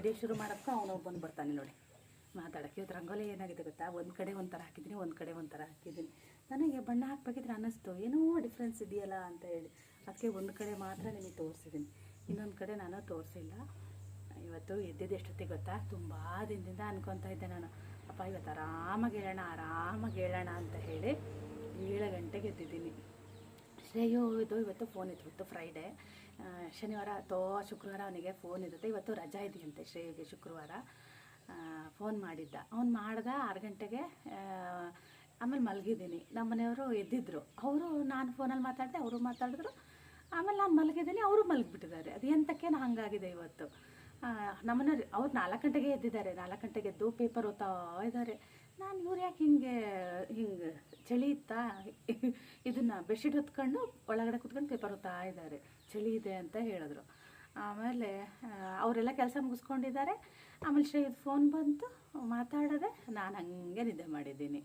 Video ಶುರು ಮಾಡೋಕ್ಕೂ ಅವನು ಬಂದು ಬರ್ತಾನೆ ನೋಡಿ. ಮಾತಾಡೋಕ್ಕೆ ಇವತ್ತು ರಂಗೋಲಿ ಏನಾಗಿದೆ ಗೊತ್ತಾ? ಒಂದು ಕಡೆ ಒಂಥರ ಹಾಕಿದ್ದೀನಿ, ಒಂದು ಕಡೆ ಒಂಥರ ಹಾಕಿದ್ದೀನಿ. ನನಗೆ ಬಣ್ಣ ಹಾಕ್ಬೇಕಿದ್ರೆ ಅನ್ನಿಸ್ತು. ಏನೋ ಡಿಫ್ರೆನ್ಸ್ ಇದೆಯಲ್ಲ ಅಂತ ಹೇಳಿ. ಅದಕ್ಕೆ ಒಂದು ಕಡೆ ಮಾತ್ರ ನಿಮಗೆ ತೋರಿಸಿದ್ದೀನಿ. ಇನ್ನೊಂದು ಕಡೆ ನಾನು ತೋರಿಸಿಲ್ಲ. ಇವತ್ತು ಎದ್ದಿದ್ದು ಎಷ್ಟೊತ್ತಿಗೆ ಗೊತ್ತಾ? ತುಂಬ ದಿನದಿಂದ ಅನ್ಕೊತಾ ಇದ್ದೆ ನಾನು. ಅಪ್ಪ, ಇವತ್ತು ಆರಾಮಾಗಿ ಹೇಳೋಣ ಆರಾಮಾಗಿ ಹೇಳೋಣ ಅಂತ ಹೇಳಿ ಏಳು ಗಂಟೆಗೆ ಎದ್ದಿದ್ದೀನಿ. ಶ್ರೇಯೋ ಇದು ಇವತ್ತು ಫೋನ್ ಇತ್ತು. ಇವತ್ತು ಫ್ರೈಡೇ ಶನಿವಾರ ಅಥವಾ ಶುಕ್ರವಾರ ಅವನಿಗೆ ಫೋನ್ ಇರುತ್ತೆ. ಇವತ್ತು ರಜಾ ಇದೆಯಂತೆ ಶ್ರೇಯಗೆ ಶುಕ್ರವಾರ. ಫೋನ್ ಮಾಡಿದ್ದ. ಅವ್ನು ಮಾಡ್ದ ಆರು ಗಂಟೆಗೆ ಆಮೇಲೆ ಮಲಗಿದ್ದೀನಿ. ನಮ್ಮ ಮನೆಯವರು ಎದ್ದಿದ್ರು. ಅವರು ನಾನು ಫೋನಲ್ಲಿ ಮಾತಾಡಿದೆ, ಅವರು ಮಾತಾಡಿದ್ರು. ಆಮೇಲೆ ನಾನು ಮಲಗಿದ್ದೀನಿ, ಅವರು ಮಲಗಿಬಿಟ್ಟಿದ್ದಾರೆ. ಅದು ಎಂತಕ್ಕೇನು ಹಾಗಾಗಿದೆ ಇವತ್ತು. ನಮ್ಮನೆಯವ್ರು ಅವ್ರು ನಾಲ್ಕು ಗಂಟೆಗೆ ಎದ್ದಿದ್ದಾರೆ. ನಾಲ್ಕು ಗಂಟೆಗೆ ಎದ್ದು ಪೇಪರ್ ಓದ್ತಾ ಇದ್ದಾರೆ. ನಾನು ಇವ್ರು ಯಾಕೆ ಹಿಂಗೆ ಹಿಂಗೆ ಚಳಿ ಇತ್ತಾ? ಇದನ್ನು ಬೆಡ್ಶೀಟ್ ಹೊತ್ಕೊಂಡು ಒಳಗಡೆ ಕುತ್ಕೊಂಡು ಪೇಪರ್ ಓದ್ತಾ ಇದ್ದಾರೆ. ಚಳಿ ಇದೆ ಅಂತ ಹೇಳಿದ್ರು. ಆಮೇಲೆ ಅವರೆಲ್ಲ ಕೆಲಸ ಮುಗಿಸ್ಕೊಂಡಿದ್ದಾರೆ. ಆಮೇಲೆ ಶ್ರೀ ಫೋನ್ ಬಂತು, ಮಾತಾಡದೆ ನಾನು ಹಂಗೆ ನಿದ್ದೆ ಮಾಡಿದ್ದೀನಿ.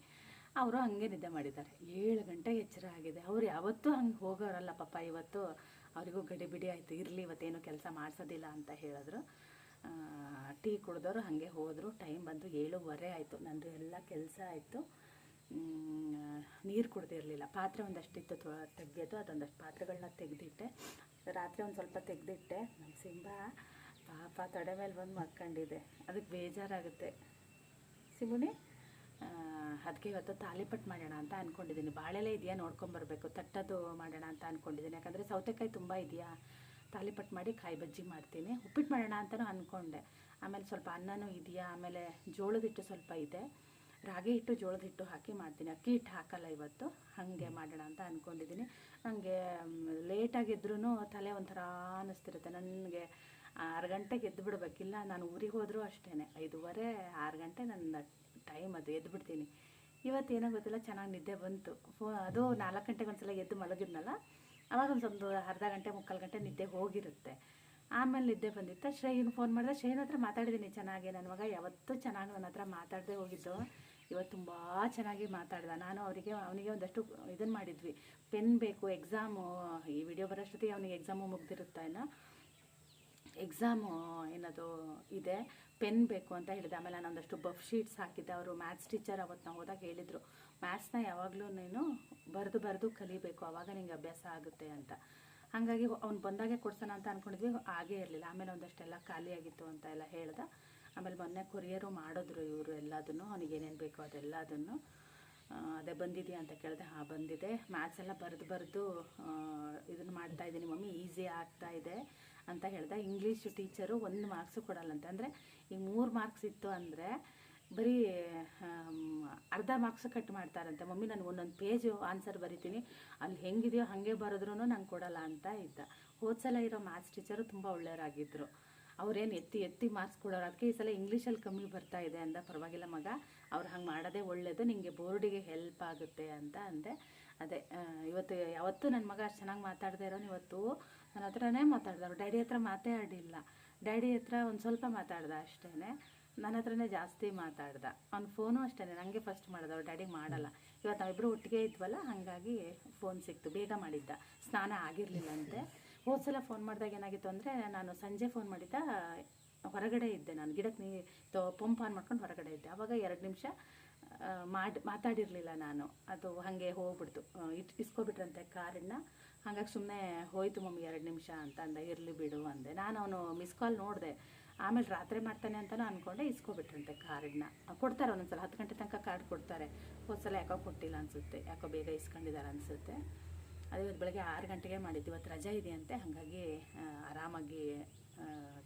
ಅವರು ಹಂಗೆ ನಿದ್ದೆ ಮಾಡಿದ್ದಾರೆ. ಏಳು ಗಂಟೆ ಎಚ್ಚರ ಆಗಿದೆ. ಅವ್ರು ಯಾವತ್ತೂ ಹಂಗೆ ಹೋಗೋರಲ್ಲ ಪಾಪ ಇವತ್ತು. ಅವರಿಗೂ ಗಡಿಬಿಡಿ ಆಯಿತು. ಇರಲಿ, ಇವತ್ತೇನು ಕೆಲಸ ಮಾಡಿಸೋದಿಲ್ಲ ಅಂತ ಹೇಳಿದ್ರು. ಟೀ ಕುಡಿದವರು ಹಾಗೆ ಹೋದರು. ಟೈಮ್ ಬಂದು ಏಳುವರೆ ಆಯಿತು. ನಂದು ಎಲ್ಲ ಕೆಲಸ ಆಯಿತು. ನೀರು ಕುಡ್ದಿರಲಿಲ್ಲ. ಪಾತ್ರೆ ಒಂದಷ್ಟಿತ್ತು ತೆಗೆಯೋದು ಅದೊಂದಷ್ಟು ಪಾತ್ರೆಗಳನ್ನ ತೆಗೆದಿಟ್ಟೆ. ರಾತ್ರಿ ಒಂದು ಸ್ವಲ್ಪ ತೆಗೆದಿಟ್ಟೆ. ನಮ್ಮ ಸಿಂಬ ಪಾಪ ತೊಡೆ ಮೇಲೆ ಬಂದು ಮಾಡ್ಕೊಂಡಿದ್ದೆ ಅದಕ್ಕೆ ಬೇಜಾರಾಗುತ್ತೆ. ಸಿಂಬುನಿ ಅದಕ್ಕೆ ಇವತ್ತು ತಾಲಿಪಟ್ಟು ಮಾಡೋಣ ಅಂತ ಅಂದ್ಕೊಂಡಿದ್ದೀನಿ ಬಾಳೆಲೆ ಇದೆಯಾ ನೋಡ್ಕೊಂಬರ್ಬೇಕು. ತಟ್ಟದು ಮಾಡೋಣ ಅಂತ ಅಂದ್ಕೊಂಡಿದ್ದೀನಿ ಯಾಕಂದರೆ ಸೌತೆಕಾಯಿ ತುಂಬ ಇದೆಯಾ? ತಾಲಿಪಟ್ಟು ಮಾಡಿ ಕಾಯಿ ಬಜ್ಜಿ ಮಾಡ್ತೀನಿ. ಉಪ್ಪಿಟ್ಟು ಮಾಡೋಣ ಅಂತಲೂ ಅಂದ್ಕೊಂಡೆ ಆಮೇಲೆ ಸ್ವಲ್ಪ ಅನ್ನನೂ ಇದೆಯಾ? ಆಮೇಲೆ ಜೋಳದ ಹಿಟ್ಟು ಸ್ವಲ್ಪ ಇದೆ. ರಾಗಿ ಹಿಟ್ಟು, ಜೋಳದ ಹಿಟ್ಟು ಹಾಕಿ ಮಾಡ್ತೀನಿ. ಅಕ್ಕಿ ಹಿಟ್ಟು ಹಾಕಲ್ಲ ಇವತ್ತು. ಹಾಗೆ ಮಾಡೋಣ ಅಂತ ಅಂದ್ಕೊಂಡಿದ್ದೀನಿ ನನಗೆ ಲೇಟಾಗಿದ್ರೂ ತಲೆ ಒಂಥರ ಅನ್ನಿಸ್ತಿರುತ್ತೆ. ನನಗೆ ಆರು ಗಂಟೆಗೆ ಎದ್ದು ಬಿಡಬೇಕಿಲ್ಲ ನಾನು ಊರಿಗೆ ಹೋದರೂ ಅಷ್ಟೇ ಐದೂವರೆ, ಆರು ಗಂಟೆ ನನ್ನ ಟೈಮ್ ಅದು, ಎದ್ದು ಬಿಡ್ತೀನಿ. ಇವತ್ತೇನೋ ಗೊತ್ತಿಲ್ಲ, ಚೆನ್ನಾಗಿ ನಿದ್ದೆ ಬಂತು. ಫೋ, ಅದು ನಾಲ್ಕು ಗಂಟೆಗೆ ಒಂದ್ಸಲ ಎದ್ದು ಮಲಗಿದ್ನಲ್ಲ ಅವಾಗ ಒಂದು ಒಂದು ಅರ್ಧ ಗಂಟೆ, ಮುಕ್ಕಾಲು ಗಂಟೆ ನಿದ್ದೆ ಹೋಗಿರುತ್ತೆ. ಆಮೇಲೆ ನಿದ್ದೆ ಬಂದಿತ್ತು. ಶ್ರೇಯನ್ ಫೋನ್ ಮಾಡಿದೆ, ಶ್ರೇಯನ್ ಹತ್ರ ಮಾತಾಡಿದ್ದೀನಿ ಚೆನ್ನಾಗಿ ನನ್ನ ಮಗ ಯಾವತ್ತೂ ಚೆನ್ನಾಗಿ ನನ್ನ ಹತ್ರ ಮಾತಾಡದೆ ಹೋಗಿದ್ದು. ಇವತ್ತು ತುಂಬ ಚೆನ್ನಾಗಿ ಮಾತಾಡ್ದ. ನಾನು ಅವರಿಗೆ, ಅವನಿಗೆ ಒಂದಷ್ಟು ಇದನ್ನು ಮಾಡಿದ್ವಿ. ಪೆನ್ ಬೇಕು, ಎಕ್ಸಾಮು, ಈ ವಿಡಿಯೋ ಬರೋಷ್ಟೊತ್ತಿಗೆ ಅವನಿಗೆ ಎಕ್ಸಾಮು ಮುಗ್ದಿರುತ್ತೆ ಏನೋ. ಎಕ್ಸಾಮು, ಏನದು, ಇದೆ. ಪೆನ್ ಬೇಕು ಅಂತ ಹೇಳಿದೆ. ಆಮೇಲೆ ನಾನು ಒಂದಷ್ಟು ಬಫ್ ಶೀಟ್ಸ್ ಹಾಕಿದ್ದೆ. ಅವರು ಮ್ಯಾಥ್ಸ್ ಟೀಚರ್ ಅವತ್ತು ನಾವು ಹೋದಾಗ ಹೇಳಿದರು. ಮ್ಯಾಥ್ಸ್ನ ಯಾವಾಗಲೂ ನೀನು ಬರೆದು ಬರೆದು ಕಲಿಬೇಕು ಆವಾಗ ನಿಂಗೆ ಅಭ್ಯಾಸ ಆಗುತ್ತೆ ಅಂತ. ಹಾಗಾಗಿ ಅವ್ನು ಬಂದಾಗೆ ಕೊಡ್ಸೋಣ ಅಂತ ಅಂದ್ಕೊಂಡಿದ್ವಿ ಹಾಗೇ ಇರಲಿಲ್ಲ. ಆಮೇಲೆ ಒಂದಷ್ಟೆಲ್ಲ ಖಾಲಿಯಾಗಿತ್ತು ಅಂತ ಎಲ್ಲ ಹೇಳ್ದೆ. ಆಮೇಲೆ ಮೊನ್ನೆ ಕೊರಿಯರು ಮಾಡಿದ್ರು ಇವರು ಎಲ್ಲದನ್ನು, ಅವನಿಗೆ ಏನೇನು ಬೇಕೋ ಅದೆಲ್ಲದನ್ನು. ಅದೇ ಬಂದಿದೆಯಾ ಅಂತ ಕೇಳಿದೆ, ಹಾಂ, ಬಂದಿದೆ. ಮ್ಯಾಥ್ಸ್ ಎಲ್ಲ ಬರೆದು ಬರೆದು ಇದನ್ನು ಮಾಡ್ತಾ ಇದ್ದೀನಿ ಮಮ್ಮಿ ಈಸಿ ಆಗ್ತಾ ಇದೆ ಅಂತ ಹೇಳ್ದೆ. ಇಂಗ್ಲೀಷ್ ಟೀಚರು ಒಂದು ಮಾರ್ಕ್ಸು ಕೊಡಲ್ಲಂತೆ ಅಂದರೆ ಈ ಮೂರು ಮಾರ್ಕ್ಸ್ ಇತ್ತು ಅಂದರೆ ಬರೀ ಅರ್ಧ ಮಾರ್ಕ್ಸ್ ಕಟ್ ಮಾಡ್ತಾರಂತೆ. ಮಮ್ಮಿ, ನಾನು ಒಂದೊಂದು ಪೇಜು ಆನ್ಸರ್ ಬರಿತೀನಿ. ಅಲ್ಲಿ ಹೆಂಗಿದೆಯೋ ಹಾಗೆ ಬರೆದ್ರೂ ನಂಗೆ ಕೊಡಲ್ಲ ಅಂತ ಇದ್ದ. ಹೋದ ಸಲ ಇರೋ ಮ್ಯಾಥ್ಸ್ ಟೀಚರು ತುಂಬ ಒಳ್ಳೆಯವರಾಗಿದ್ದರು ಅವ್ರೇನು ಎತ್ತಿ ಎತ್ತಿ ಮಾರ್ಕ್ಸ್ ಕೊಡೋರು. ಅದಕ್ಕೆ ಈ ಸಲ ಇಂಗ್ಲೀಷಲ್ಲಿ ಕಮ್ಮಿ ಬರ್ತಾ ಇದೆ ಅಂದ. ಪರವಾಗಿಲ್ಲ ಮಗ. ಅವ್ರು ಹಂಗೆ ಮಾಡೋದೇ ಒಳ್ಳೆಯದು ನಿಮಗೆ ಬೋರ್ಡಿಗೆ ಹೆಲ್ಪ್ ಆಗುತ್ತೆ ಅಂತ ಅಂದೆ. ಅದೇ ಇವತ್ತು, ಯಾವತ್ತೂ ನನ್ನ ಮಗ ಅಷ್ಟು ಚೆನ್ನಾಗಿ ಮಾತಾಡದೇ ಇರೋನು ಇವತ್ತು ನನ್ನ ಹತ್ರನೇ ಮಾತಾಡ್ದವ್ರು. ಡ್ಯಾಡಿ ಹತ್ರ ಮಾತೇ ಆಡಿಲ್ಲ ಡ್ಯಾಡಿ ಹತ್ರ ಒಂದು ಸ್ವಲ್ಪ ಮಾತಾಡ್ದ ಅಷ್ಟೇ ನನ್ನ ಹತ್ರನೇ ಜಾಸ್ತಿ ಮಾತಾಡ್ದ. ಅವ್ನು ಫೋನು ಅಷ್ಟೇ ನನಗೆ ಫಸ್ಟ್ ಮಾಡಿದ, ಅವ್ರ ಡ್ಯಾಡಿಗೆ ಮಾಡಲ್ಲ. ಇವತ್ತು ನಾವಿಬ್ಬರು ಒಟ್ಟಿಗೆ ಇದ್ವಲ್ಲ, ಹಾಗಾಗಿ ಫೋನ್ ಸಿಕ್ತು, ಬೇಗ ಮಾಡಿದ್ದ. ಸ್ನಾನ ಆಗಿರಲಿಲ್ಲಂತೆ. ಹೋದ ಸಲ ಫೋನ್ ಮಾಡಿದಾಗ ಏನಾಗಿತ್ತು ಅಂದರೆ, ನಾನು ಸಂಜೆ ಫೋನ್ ಮಾಡಿದ್ದ, ಹೊರಗಡೆ ಇದ್ದೆ ನಾನು. ಗಿಡಕ್ಕೆ ನೀ ಪಂಪ್ ಆನ್ ಮಾಡ್ಕೊಂಡು ಹೊರಗಡೆ ಇದ್ದೆ. ಆವಾಗ ಎರಡು ನಿಮಿಷ ಮಾಡಿ, ಮಾತಾಡಿರಲಿಲ್ಲ ನಾನು. ಅದು ಹಾಗೆ ಹೋಗ್ಬಿಡ್ತು. ಇಟ್, ಇಸ್ಕೊಬಿಟ್ರಂತೆ ಕಾರನ್ನ. ಹಾಗಾಗಿ ಸುಮ್ಮನೆ ಹೋಯ್ತು ಮಮ್ಮಿ, ಎರಡು ನಿಮಿಷ ಅಂತ ಅಂದ ಇರಲಿ ಬಿಡು ಅಂದೆ. ನಾನು ಅವನು ಮಿಸ್ ಕಾಲ್ ನೋಡಿದೆ. ಆಮೇಲೆ ರಾತ್ರಿ ಮಾಡ್ತಾನೆ ಅಂತಲೂ ಅಂದ್ಕೊಂಡೆ ಇಸ್ಕೊಬಿಟ್ರಂತೆ ಕಾರ್ಡನ್ನ ಕೊಡ್ತಾರೆ ಒಂದೊಂದ್ಸಲ, ಹತ್ತು ಗಂಟೆ ತನಕ ಕಾರ್ಡ್ ಕೊಡ್ತಾರೆ. ಒಂದ್ಸಲ ಸಲ ಯಾಕೋ ಕೊಟ್ಟಿಲ್ಲ ಅನಿಸುತ್ತೆ, ಯಾಕೋ ಬೇಗ ಇಸ್ಕೊಂಡಿದ್ದಾರೆ ಅನಿಸುತ್ತೆ. ಅದೇ ಇವತ್ತು ಬೆಳಗ್ಗೆ ಆರು ಗಂಟೆಗೆ ಮಾಡಿದ್ದು. ಇವತ್ತು ರಜೆ ಇದೆಯಂತೆ, ಹಾಗಾಗಿ ಆರಾಮಾಗಿ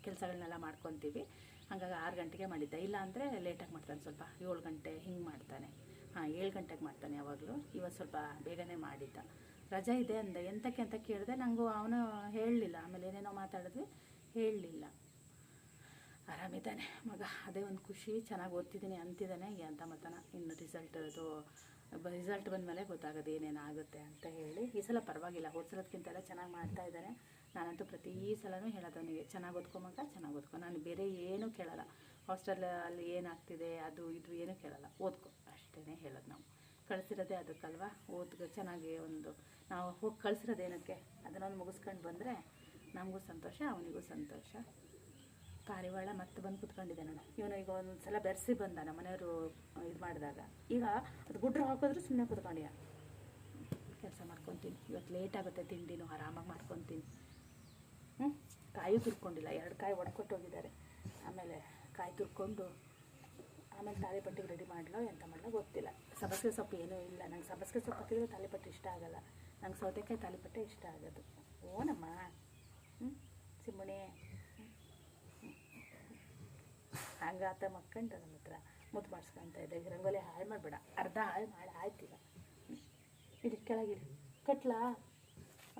ಕೆಲಸಗಳನ್ನೆಲ್ಲ ಮಾಡ್ಕೊತೀವಿ. ಹಾಗಾಗಿ ಆರು ಗಂಟೆಗೆ ಮಾಡಿದ್ದೆ. ಇಲ್ಲ ಅಂದರೆ ಲೇಟಾಗಿ ಮಾಡ್ತಾನೆ ಸ್ವಲ್ಪ, ಏಳು ಗಂಟೆ ಹಿಂಗೆ ಮಾಡ್ತಾನೆ. ಹಾಂ, ಏಳು ಗಂಟೆಗೆ ಮಾಡ್ತಾನೆ ಯಾವಾಗಲೂ. ಇವತ್ತು ಸ್ವಲ್ಪ ಬೇಗನೆ ಮಾಡಿದ್ದ. ರಜೆ ಇದೆ ಅಂದೆ, ಎಂತಕ್ಕೆ ಅಂತ ಕೇಳಿದೆ ನನಗೂ ಅವನು ಹೇಳಲಿಲ್ಲ. ಆಮೇಲೆ ಏನೇನೋ ಮಾತಾಡಿದ್ವಿ, ಹೇಳಲಿಲ್ಲ. ಆರಾಮಿದ್ದಾನೆ. ಮಗ, ಅದೇ ಒಂದು ಖುಷಿ, ಚೆನ್ನಾಗಿ ಓದ್ತಿದ್ದೀನಿ ಅಂತಿದ್ದಾನೆ. ಅಂತ ಮತನ ಇನ್ನು ರಿಸಲ್ಟ್ ಅದು ರಿಸಲ್ಟ್ ಬಂದಮೇಲೆ ಗೊತ್ತಾಗೋದು ಏನೇನು ಆಗುತ್ತೆ ಅಂತ ಹೇಳಿ. ಈ ಸಲ ಪರವಾಗಿಲ್ಲ. ಹೋದ ಸಲಕ್ಕಿಂತ ಎಲ್ಲ ಚೆನ್ನಾಗಿ ಮಾಡ್ತಾ ಇದ್ದಾನೆ ನಾನಂತೂ ಪ್ರತಿ ಸಲನೂ ಹೇಳೋದು ಅವನಿಗೆ ಚೆನ್ನಾಗಿ ಓದ್ಕೊ ಮಗ, ಚೆನ್ನಾಗಿ ಓದ್ಕೊ. ನಾನು ಬೇರೆ ಏನೂ ಕೇಳಲ್ಲ. ಹಾಸ್ಟೆಲ್ ಅಲ್ಲಿ ಏನಾಗ್ತಿದೆ, ಅದು ಇದು ಏನೂ ಕೇಳಲ್ಲ. ಓದ್ಕೊ. ಅಷ್ಟೇ ಹೇಳೋದು ನಾವು. ಕಳಿಸಿರೋದೇ ಅದಕ್ಕಲ್ವಾ? ಓದ್ಕೊ, ಚೆನ್ನಾಗಿ ಒಂದು, ನಾವು ಹೋಗಿ ಕಳಿಸಿರೋದೇನಕ್ಕೆ ಅದನ್ನೊಂದು ಮುಗಿಸ್ಕೊಂಡು ಬಂದರೆ ನಮಗೂ ಸಂತೋಷ, ಅವನಿಗೂ ಸಂತೋಷ. ಪಾರಿವಾಳ ಮತ್ತೆ ಬಂದು ಕುತ್ಕೊಂಡಿದ್ದೆ ನಾನು. ಇವನು ಈಗ ಒಂದು ಸಲ ಬೆರೆಸಿ ಬಂದ ನಮ್ಮ ಮನೆಯವರು ಇದು ಮಾಡಿದಾಗ. ಈಗ ಅದು ಗುಡ್ರು ಹಾಕಿದ್ರು ಸುಮ್ಮನೆ ಕುತ್ಕೊಂಡಿಯ. ಕೆಲಸ ಮಾಡ್ಕೊತೀನಿ. ಇವತ್ತು ಲೇಟ್ ಆಗುತ್ತೆ ತಿಂಡಿನೂ, ಆರಾಮಾಗಿ ಮಾಡ್ಕೊತೀನಿ. ಹ್ಞೂ ಕಾಯಿ ತುರ್ಕೊಂಡಿಲ್ಲ. ಎರಡು ಕಾಯಿ ಒಡ್ಕೊಟ್ಟು ಹೋಗಿದ್ದಾರೆ ಆಮೇಲೆ ಕಾಯಿ ತುರ್ಕೊಂಡು ಆಮೇಲೆ ತಾಲಿಪಟ್ಟಿಗೆ ರೆಡಿ ಮಾಡಲೋ, ಎಂತ ಮಾಡಲೋ ಗೊತ್ತಿಲ್ಲ. ಸಬಸ್ಗೆ ಸೊಪ್ಪು ಏನೂ ಇಲ್ಲ. ನಂಗೆ ಸಬಸ್ಗೆ ಸೊಪ್ಪು ಹಾಕಿದ್ರೆ ತಾಲಿಪಟ್ಟು ಇಷ್ಟ ಆಗಲ್ಲ. ನಂಗೆ ಸೌತೆಕಾಯಿ ತಾಲಿಪಟ್ಟೆ ಇಷ್ಟ ಆಗೋದು. ಓನಮ್ಮ. ಹ್ಞೂ ಸಿಮ್ಮಣಿ ಹಂಗಾತ ಮಕ್ಕಂಡು ನಮ್ಮ ಹತ್ರ ಮುದ್ದು ಮಾಡಿಸ್ಕೊಂತ ಇದ್ದೆ. ಈಗ ರಂಗೋಲಿ ಹಾಳು ಮಾಡಬೇಡ. ಅರ್ಧ ಹಾಳು ಮಾಡಿ ಆಯ್ತಿಲ್ಲ ಇದು ಕೆಳಗೆ ಕಟ್ಲಾ?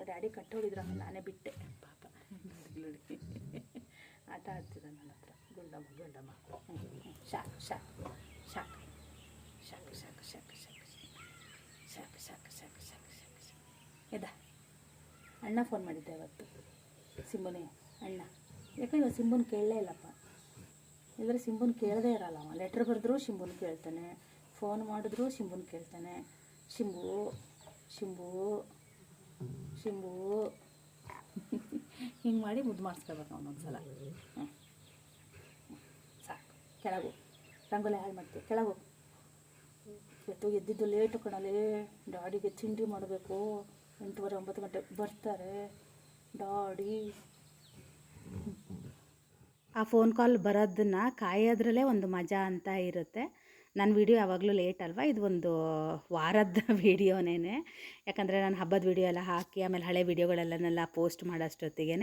ಡ್ಯಾಡಿ ಕಟ್ಟೋಗಿದ್ರು ನಾನೇ ಬಿಟ್ಟೆ. ಪಾಪ. ಆತ ಆಟ ಆಡ್ತಿದ್ದ ನನ್ನ ಹತ್ರ. Gundamma Gundamma shock shock shock. Shock shock shock shock shock shock shock shock shock shock. ಎದ ಅಣ್ಣ ಫೋನ್ ಮಾಡಿದ್ದೆ ಇವತ್ತು ಸಿಂಬನೇ, ಅಣ್ಣ. ಯಾಕೆ ಇವಾಗ ಸಿಂಬನ್ ಕೇಳಲೇ ಇಲ್ಲಪ್ಪ. ಇಲ್ಲದ್ರೆ ಸಿಂಬುನ್ ಕೇಳದೇ ಇರಲ್ಲ ಅವ. ಲೆಟ್ರ್ ಬರೆದ್ರು ಶಿಂಬುನ್ ಕೇಳ್ತಾನೆ. ಫೋನ್ ಮಾಡಿದ್ರು ಶಿಂಬುನ್ ಕೇಳ್ತಾನೆ. ಶಿಂಬು ಶಿಂಬು ಶಿಂಬು. ಹಿಂಗೆ ಮಾಡಿ ಮುದ್ದು ಮಾಡಿಸ್ಕೋಬೇಕು ಅವನೊಂದು ಸಲ ಸಾಕು. ಕೆಳಗು. ರಂಗೋಲಿ ಹಾಳು ಮಾಡ್ತೀವಿ ಕೆಳಗು. ಇವತ್ತು ಎದ್ದಿದ್ದು ಲೇಟು ಕಣಲೇ. ಡಾಡಿಗೆ ತಿಂಡಿ ಮಾಡಬೇಕು. ಎಂಟೂವರೆ, ಒಂಬತ್ತು ಗಂಟೆ ಬರ್ತಾರೆ. ಡಾಡಿ ಆ ಫೋನ್ ಕಾಲ್ ಬರೋದನ್ನ ಕಾಯೋದ್ರಲ್ಲೇ ಒಂದು ಮಜಾ ಅಂತ ಇರುತ್ತೆ. ನನ್ನ ವಿಡಿಯೋ ಯಾವಾಗಲೂ ಲೇಟ್ ಅಲ್ವಾ? ಇದು ಒಂದು ವಾರದ ವೀಡಿಯೋನೇ ಯಾಕಂದರೆ ನಾನು ಹಬ್ಬದ ವಿಡಿಯೋ ಎಲ್ಲ ಹಾಕಿ, ಆಮೇಲೆ ಹಳೆ ವೀಡಿಯೋಗಳೆಲ್ಲನೆಲ್ಲ ಪೋಸ್ಟ್ ಮಾಡೋಷ್ಟೊತ್ತಿಗೆ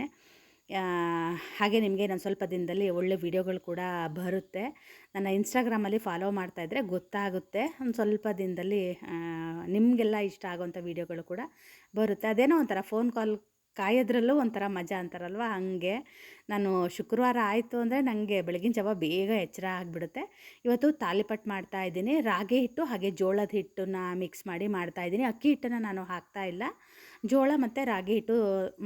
ಹಾಗೆ ನಿಮಗೆ ನಾನು ಸ್ವಲ್ಪ ದಿನದಲ್ಲಿ ಒಳ್ಳೆ ವೀಡಿಯೋಗಳು ಕೂಡ ಬರುತ್ತೆ. ನನ್ನ ಇನ್ಸ್ಟಾಗ್ರಾಮಲ್ಲಿ ಫಾಲೋ ಮಾಡ್ತಾಯಿದ್ರೆ ಗೊತ್ತಾಗುತ್ತೆ. ಒಂದು ಸ್ವಲ್ಪ ದಿನದಲ್ಲಿ ನಿಮಗೆಲ್ಲ ಇಷ್ಟ ಆಗೋವಂಥ ವೀಡಿಯೋಗಳು ಕೂಡ ಬರುತ್ತೆ. ಅದೇನೋ ಒಂಥರ ಫೋನ್ ಕಾಲ್ ಕಾಯೋದ್ರಲ್ಲೂ ಒಂಥರ ಮಜಾ ಅಂತಾರಲ್ವ? ಹಾಗೆ ನಾನು ಶುಕ್ರವಾರ ಆಯಿತು ಅಂದರೆ ನನಗೆ ಬೆಳಗಿನ ಜಾವ ಬೇಗ ಎಚ್ಚರ ಆಗಿಬಿಡುತ್ತೆ. ಇವತ್ತು ತಾಲಿಪಟ್ಟು ಮಾಡ್ತಾ ಇದ್ದೀನಿ. ರಾಗಿ ಹಿಟ್ಟು ಹಾಗೆ ಜೋಳದ ಹಿಟ್ಟನ್ನ ಮಿಕ್ಸ್ ಮಾಡಿ ಮಾಡ್ತಾ ಇದ್ದೀನಿ. ಅಕ್ಕಿ ಹಿಟ್ಟನ್ನು ನಾನು ಹಾಕ್ತಾ ಇಲ್ಲ. ಜೋಳ ಮತ್ತು ರಾಗಿ ಹಿಟ್ಟು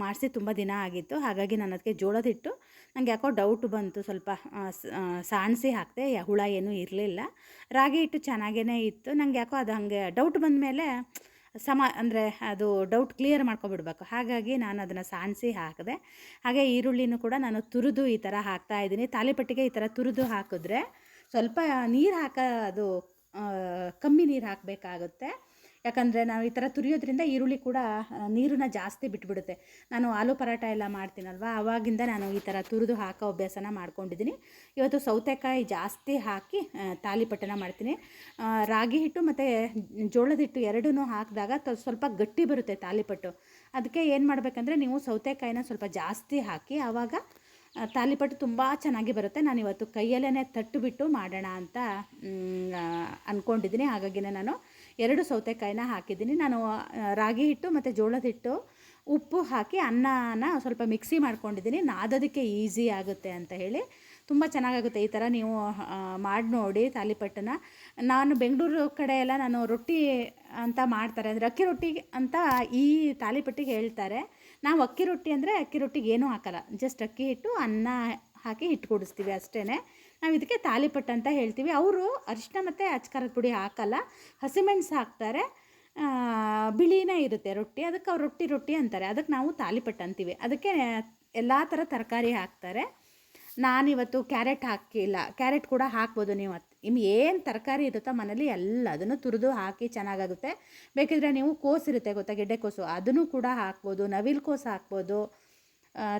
ಮಾಡಿಸಿ ತುಂಬ ದಿನ ಆಗಿತ್ತು. ಹಾಗಾಗಿ ನಾನು ಅದಕ್ಕೆ ಜೋಳದ ಹಿಟ್ಟು ನನಗೆ ಯಾಕೋ ಡೌಟ್ ಬಂತು ಸ್ವಲ್ಪ ಸಾಣಿಸಿ ಹಾಕಿದೆ, ಹುಳ ಏನೂ ಇರಲಿಲ್ಲ. ರಾಗಿ ಹಿಟ್ಟು ಚೆನ್ನಾಗೇ ಇತ್ತು. ನನಗೆ ಯಾಕೋ ಅದು ಹಾಗೆ ಡೌಟ್ ಬಂದ ಮೇಲೆ ಸಮ ಅಂದರೆ ಅದು ಡೌಟ್ ಕ್ಲಿಯರ್ ಮಾಡ್ಕೊಬಿಡ್ಬೇಕು. ಹಾಗಾಗಿ ನಾನು ಅದನ್ನು ಸಾಣಿಸಿ ಹಾಕಿದೆ, ಹಾಗೆ ಈರುಳ್ಳಿನೂ ಕೂಡ ನಾನು ತುರಿದು ಈ ಥರ ಹಾಕ್ತಾ ಇದ್ದೀನಿ. ತಾಲಿಪಟ್ಟಿಗೆ ಈ ಥರ ತುರಿದು ಹಾಕಿದ್ರೆ ಸ್ವಲ್ಪ ನೀರು ಹಾಕ ಅದು ಕಮ್ಮಿ ನೀರು ಹಾಕಬೇಕಾಗುತ್ತೆ. ಯಾಕಂದರೆ ನಾವು ಈ ಥರ ತುರಿಯೋದ್ರಿಂದ ಈರುಳ್ಳಿ ಕೂಡ ನೀರನ್ನ ಜಾಸ್ತಿ ಬಿಟ್ಬಿಡುತ್ತೆ. ನಾನು ಆಲೂ ಪರಾಟ ಎಲ್ಲ ಮಾಡ್ತೀನಲ್ವ? ಆವಾಗಿಂದ ನಾನು ಈ ಥರ ತುರಿದು ಹಾಕೋ ಅಭ್ಯಾಸನ ಮಾಡ್ಕೊಂಡಿದ್ದೀನಿ. ಇವತ್ತು ಸೌತೆಕಾಯಿ ಜಾಸ್ತಿ ಹಾಕಿ ತಾಲಿಪಟ್ಟನ ಮಾಡ್ತೀನಿ. ರಾಗಿ ಹಿಟ್ಟು ಮತ್ತು ಜೋಳದ ಹಿಟ್ಟು ಎರಡೂ ಹಾಕಿದಾಗ ಸ್ವಲ್ಪ ಗಟ್ಟಿ ಬರುತ್ತೆ ತಾಲಿಪಟ್ಟು ಅದಕ್ಕೆ ಏನು ಮಾಡಬೇಕಂದ್ರೆ ನೀವು ಸೌತೆಕಾಯಿನ ಸ್ವಲ್ಪ ಜಾಸ್ತಿ ಹಾಕಿ ಆವಾಗ ತಾಲಿಪಟ್ಟು ತುಂಬ ಚೆನ್ನಾಗಿ ಬರುತ್ತೆ. ನಾನು ಇವತ್ತು ಕೈಯಲ್ಲೇ ತಟ್ಟುಬಿಟ್ಟು ಮಾಡೋಣ ಅಂತ ಅಂದ್ಕೊಂಡಿದ್ದೀನಿ ಹಾಗಾಗಿನೇ ನಾನು ಎರಡು ಸೌತೆಕಾಯಿನ ಹಾಕಿದ್ದೀನಿ. ನಾನು ರಾಗಿ ಹಿಟ್ಟು ಮತ್ತು ಜೋಳದ ಹಿಟ್ಟು, ಉಪ್ಪು ಹಾಕಿ ಅನ್ನನ ಸ್ವಲ್ಪ ಮಿಕ್ಸಿ ಮಾಡ್ಕೊಂಡಿದ್ದೀನಿ. ನಾದೋದಕ್ಕೆ ಈಸಿ ಆಗುತ್ತೆ ಅಂತ ಹೇಳಿ. ತುಂಬ ಚೆನ್ನಾಗಾಗುತ್ತೆ ಈ ಥರ ನೀವು ಮಾಡಿ ನೋಡಿ ತಾಲಿಪಟ್ಟನ ನಾನು ಬೆಂಗಳೂರು ಕಡೆ ಎಲ್ಲ ನಾನು ರೊಟ್ಟಿ ಅಂತ ಮಾಡ್ತಾರೆ. ಅಂದರೆ ಅಕ್ಕಿ ರೊಟ್ಟಿ ಅಂತ ಈ ತಾಲಿಪಟ್ಟಿಗೆ ಹೇಳ್ತಾರೆ. ನಾವು ಅಕ್ಕಿ ರೊಟ್ಟಿ ಅಂದರೆ ಅಕ್ಕಿ ರೊಟ್ಟಿಗೆ ಏನೂ ಹಾಕಲ್ಲ. ಜಸ್ಟ್ ಅಕ್ಕಿ ಹಿಟ್ಟು, ಅನ್ನ ಹಾಕಿ ಹಿಟ್ಟು ಕೂಡಿಸ್ತೀವಿ ಅಷ್ಟೇ ನಾವು ಇದಕ್ಕೆ ತಾಲಿಪಟ್ಟು ಅಂತ ಹೇಳ್ತೀವಿ. ಅವರು ಅರಿಶಿನ ಮತ್ತು ಅಚ್ಕಾರದ ಪುಡಿ ಹಾಕಲ್ಲ. ಹಸಿಮೆಣಸು ಹಾಕ್ತಾರೆ. ಬಿಳಿನೇ ಇರುತ್ತೆ ರೊಟ್ಟಿ. ಅದಕ್ಕೆ ಅವ್ರು ರೊಟ್ಟಿ ರೊಟ್ಟಿ ಅಂತಾರೆ. ಅದಕ್ಕೆ ನಾವು ತಾಲಿಪಟ್ಟು ಅಂತೀವಿ. ಅದಕ್ಕೆ ಎಲ್ಲ ಥರ ತರಕಾರಿ ಹಾಕ್ತಾರೆ. ನಾನಿವತ್ತು ಕ್ಯಾರೆಟ್ ಹಾಕಿಲ್ಲ. ಕ್ಯಾರೆಟ್ ಕೂಡ ಹಾಕ್ಬೋದು ನೀವು. ನಿಮ್ಗೆ ಏನು ತರಕಾರಿ ಇರುತ್ತೋ ಮನೇಲಿ ಎಲ್ಲದನ್ನು ತುರಿದು ಹಾಕಿ ಚೆನ್ನಾಗಾಗುತ್ತೆ. ಬೇಕಿದ್ರೆ ನೀವು ಕೋಸು ಇರುತ್ತೆ ಗೊತ್ತಾ? ಗೆಡ್ಡೆಕೋಸು ಅದನ್ನು ಕೂಡ ಹಾಕ್ಬೋದು. ನವಿಲು ಕೋಸು ಹಾಕ್ಬೋದು.